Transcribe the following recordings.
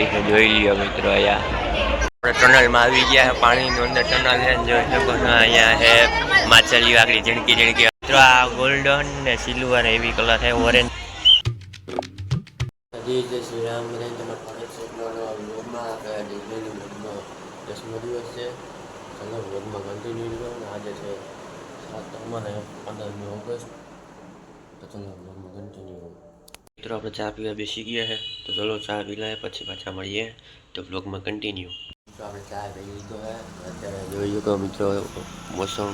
થઈ છે, જોઈ લ્યો મિત્રો અહીંયા. આપણે ટનલમાં આવી ગયા છે, પાણીની અંદર ટનલ છે, જોઈ શકો છો અહીંયા છે, માછલી વાગડી, ઝીણકી ઝીણકી. મિત્રો, આ ગોલ્ડન ને સિલ્વર એવી કલર છે, ઓરેન્જ. હજી જય શ્રી રામ બધાને. તમારું નવા નવા વ્લોગમાં આપણે ડિઝનીની વ્લોગનો દસમો દિવસ છે. ચાલો, વ્લોગમાં કન્ટિન્યુ રહ્યો અને આજે છે સાતમ અને પંદરમી ઓગસ્ટ. તો ચાલો, વ્લોગમાં કન્ટિન્યુ મિત્રો, આપણે ચા પીવા બેસી ગયા છે તો ચલો ચા પી લઈએ, પછી પાછા મળીએ તો બ્લોગમાં કન્ટિન્યુ આપણે ચા પી લીધો હે. અત્યારે જોઈએ કે મિત્રો, મોસમ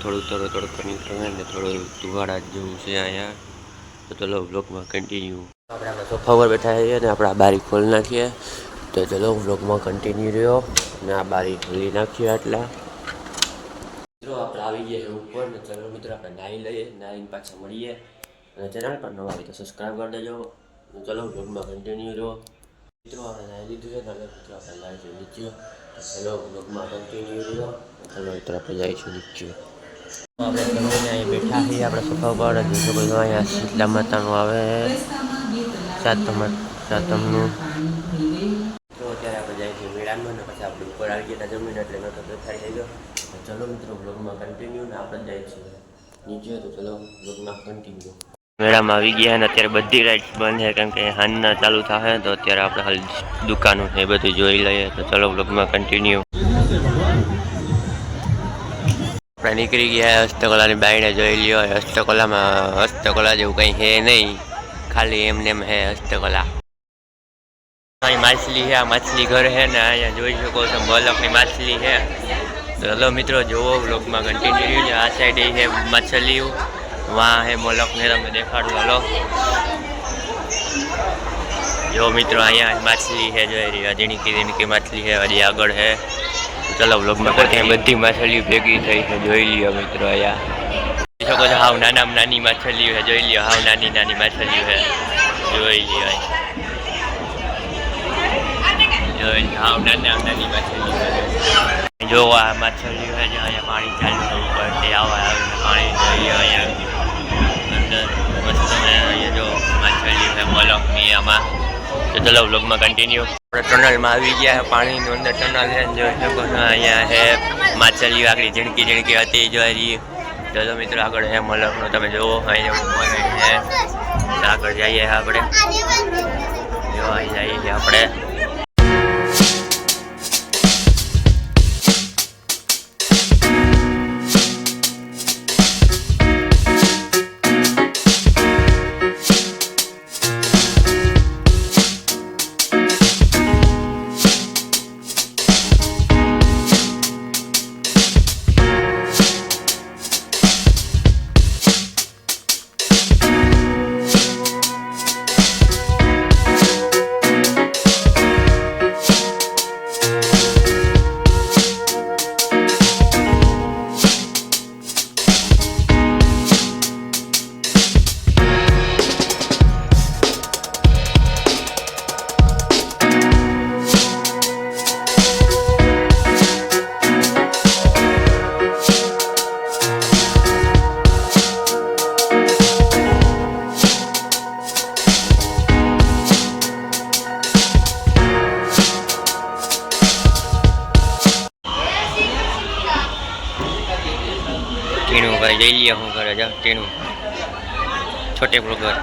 થોડું થોડું થોડું કન્યું ને થોડું ધુવાડા જેવું છે અહીંયા. તો ચલો બ્લોગમાં કન્ટિન્યુ આપણે આપણે સોફા પર બેઠા છીએ અને આપણે આ બારી ખોલી નાખીએ. તો ચલો બ્લોગમાં કન્ટિન્યુ રહ્યો અને આ બારી ખોલી નાખીએ આટલા. મિત્રો, આપણે આવી ગયા ઉપર. ને ચલો મિત્રો, આપણે નાહી લઈએ, નાહીને પાછા મળીએ. અને ચેનલ પર નવા હોય તો સબસ્ક્રાઈબ કરી દેજો. ચલો બ્લોગમાં કન્ટિન્યુ રહો મિત્રો આપણે લાવી લીધું છે અને મિત્રો, આપણે છે નીચે. તો ચલો બ્લોગમાં કન્ટિન્યુ રહ્યો. ચલો, મિત્રો, આપણે જઈશું નીચે. આપણે અહીં બેઠા આપણે સોફા પર અહીંયા શીતલા માતાનું આવે. સાતમ, સાતમનું. તો અત્યારે આપણે છીએ મેળામાં. પછી આપણે ઉપર આવી ગયા જમીન એટલે નતો દેખાઈ થઈ ગયો તો ચલો, મિત્રો બ્લોગમાં કન્ટિન્યુ ને આપણે છીએ. નીચે તો ચલો બ્લોગમાં કન્ટિન્યુ મેળામાં આવી ગયા અને અત્યારે બધી રાઇડ્સ બંધ છે. કેમ કે હાનના ચાલુ થશે તો અત્યારે આપણે હાલ દુકાનો એ બધું જોઈ લઈએ. તો ચલો બ્લોગમાં કન્ટિન્યુ આપણે નીકળી ગયા હસ્તકલાની બાઈને જોઈ લ્યો. હસ્તકલામાં હસ્તકલા જેવું કંઈ છે નહીં. ખાલી એમને એમ છે હસ્તકલા. અહીં માછલી છે, આ માછલી ઘર છે ને અહીંયા જોઈ શકો છો, બલકની માછલી છે. તો હલો મિત્રો જોવો બ્લોગમાં કન્ટિન્યુ આ સાઈડ છે માછલીઓ. વાં હે મોલકને તમને દેખાડું હલો જો મિત્રો અહીંયા માછલી હે જોઈ રહી ઝીણકી માછલી હે હજી આગળ હે ચલો બ્લોગમાં ત્યાં બધી માછલીઓ ભેગી થઈ છે જોઈ લ્યો મિત્રો અહીંયા. શકો છો હાવ નાના નાની માછલીઓ હે જોઈ લ્યો હાવ નાની નાની માછલીઓ છે. જોઈ લ્યો. જોઈ હાવ નાના નાની માછલીઓ જો આ માછલીઓ હે જે અહીંયા પાણી ચાલુ તો ચલો વ્લોગમાં કન્ટિન્યુ આપણે ટનલમાં આવી ગયા, પાણીની અંદર ટનલ છે શકો છો, અહીંયા છે માછલીઓ આગળ ઝીણકી ઝીણકી હતી જોઈ રહી ચલો મિત્રો આગળ છે મલકનો, તમે જુઓ, અહીંયા આગળ જઈએ આપણે. જોવા જઈએ આપણે. ટીણું ભાઈ જઈ લઈએ હું ઘરે જા ટીણું. છોટે ઘર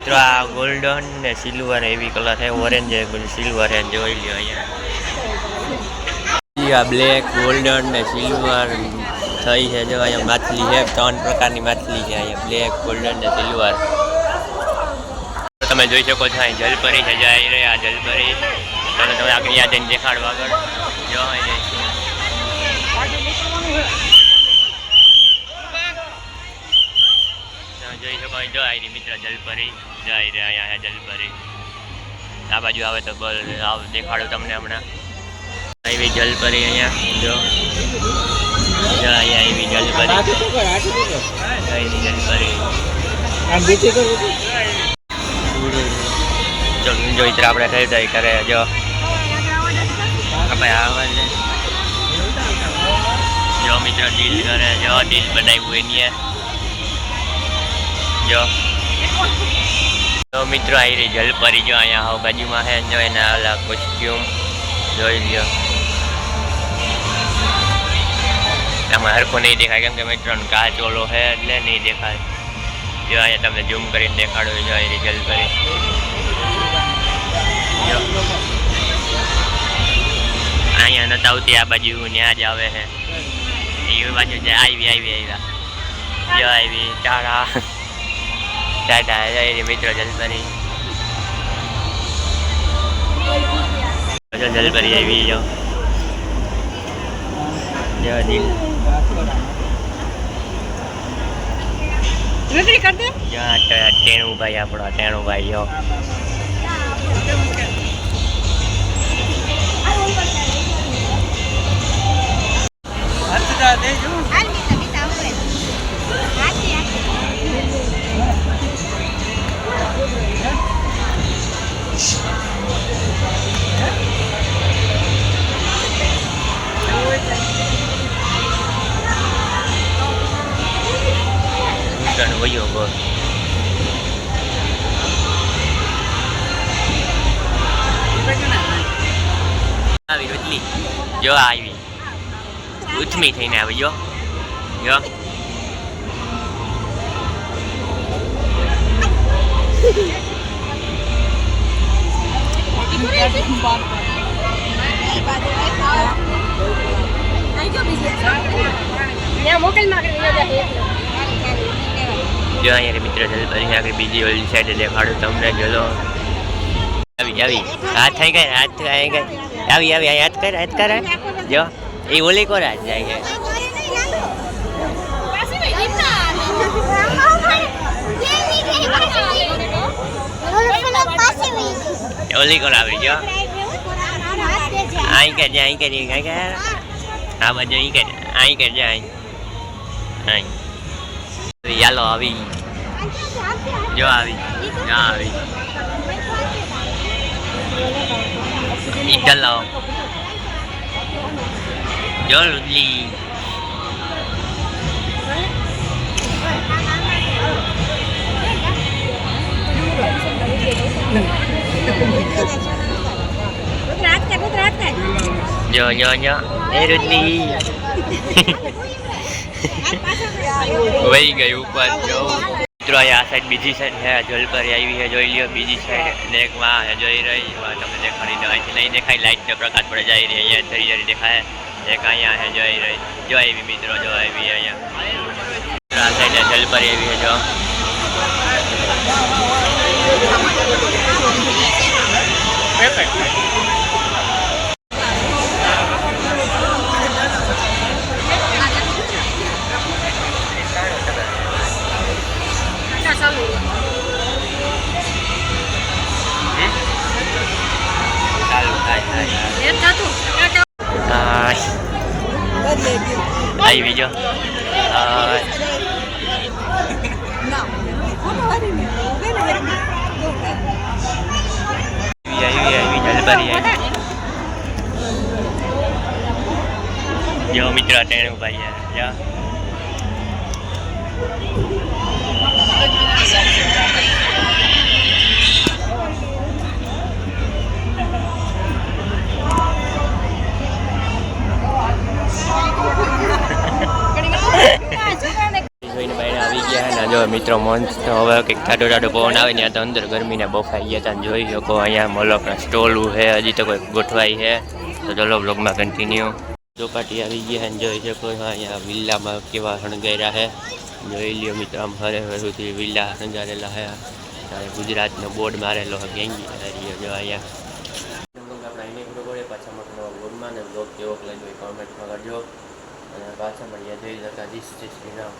મિત્રો, આ ગોલ્ડન ને સિલ્વર એવી કલર છે ઓરેન્જ સિલ્વર છે, જોઈ લ્યો અહીંયા. આ બ્લેક ગોલ્ડન ને સિલ્વર થઈ છે, જો અહીંયા માછલી છે, ત્રણ પ્રકારની માછલી છે અહીંયા બ્લેક ગોલ્ડન ને સિલ્વર તમે જોઈ શકો છો, અહીં જલપરી છે જઈ રહ્યા જલપરી. તમે તમે આગળ યાદ જઈને દેખાડવા આગળ. જોઈ શકો જો આવી મિત્ર જલપરી જઈ રહ્યા અહીંયા જલપરી. આ બાજુ આવે તો બલ આવ દેખાડો તમને હમણાં. આવી જલપરી અહીંયા જો. આવી જલપરી. જલપરી. જો મિત્ર આપણે ખરીદારી કરે જો. આપણે આવે છે. જો મિત્ર ડીલ કરે, જો ડીલ બનાવ્યું એની જો. તો મિત્રો આવી રહી જલપરી, જો અહીંયા હાવ બાજુમાં હે, જો એના અલગ કોસ્ટ્યુમ જોઈ લ્યો. આમાં હરખો નહીં દેખાય, કેમ કે મિત્રોનો કાચ ઓલો છે એટલે નહીં દેખાય. જો અહીંયા તમને ઝૂમ કરીને દેખાડો, જો આવી રહી જલપરી. અહીંયા આ બાજુ ત્યાં જ આવે છે એ બાજુ જાય આવી આવી આવ્યા જો આવી ટાટા ટાટા જય મિત્રો જલપરી. જલપરી આવી જો. જો દિલ આપણો ટેણું ભાઈ જો. ઉત્તરાયણ વયો ગયો આવી રોટલી જો આ આવી ઉથમી થઈને આવી જો જો ત્યાં મોકલમાં જો અહીંયા મિત્ર જલપરી આગળ બીજી ઓલી સાઈડ દેખાડું, તમને જલો આવી આવી. હાથ થઈ ગયા હાથ થઈ ગયા આવી આવી અહીં હાથ કર હાથ કર જો, એ ઓલી કોર હાથ જાય છે. ઓલી કોર આવી જો અહીં કરજે અહીં કરી કઈ કર. આ બાજુ અહીં કર, અહીં કરજે અહીં. અહીં. ચાલો આવી જો આવી જો આવી ઈ ચલો જો લુડલી જો જો જો એ રુડલી વહી ગઈ ઉપર જો મિત્રો આ સાઈડ બીજી સાઈડ છે. જલપરી આવી છે, જોઈ લ્યો, બીજી સાઈડ અને એક માં જોઈ રહી. તમને દેખાડી દો અહીંથી નહીં દેખાય લાઈટ નો પ્રકાશ પડે જાય રહી. અહીંયા જરી જરી દેખાય. એક અહીંયા છે, જોઈ રહી. જો આવી મિત્રો, જો આવી અહીંયા. આ સાઈડ જલપરી આવી છે, જો. આવી જો હાય આવી આવી આવી જલપરી આવી જો મિત્ર ટેણું ભાઈ યા જોઈને ગયા મિત્રો, મંચ તો હવે કંઈક ઠાડો ઠાડો પવન આવે ત્યાં તો અંદર ગરમીને બફાઈ ગયા હતા જોઈ શકો અહીંયા મોલકના સ્ટોલું છે, હજી તો કોઈ ગોઠવાઈ છે. તો ચલો બ્લોગમાં કન્ટિન્યુ ચોપાટી આવી ગયા અને જોઈ શકો અહીંયા વિલ્લામાં કેવા શણગાર્યા છે. જોઈ લ્યો મિત્રો, આમ હરે હરુથી વિલ્લા શણગારેલા છે. અને ગુજરાતનો બોર્ડ મારેલો છે, ગેંગી રહ્યો જો અહીંયા. પાછા કોમેન્ટમાં કરજો અને પાછા મળીએ જય જતા શ્રી રામ.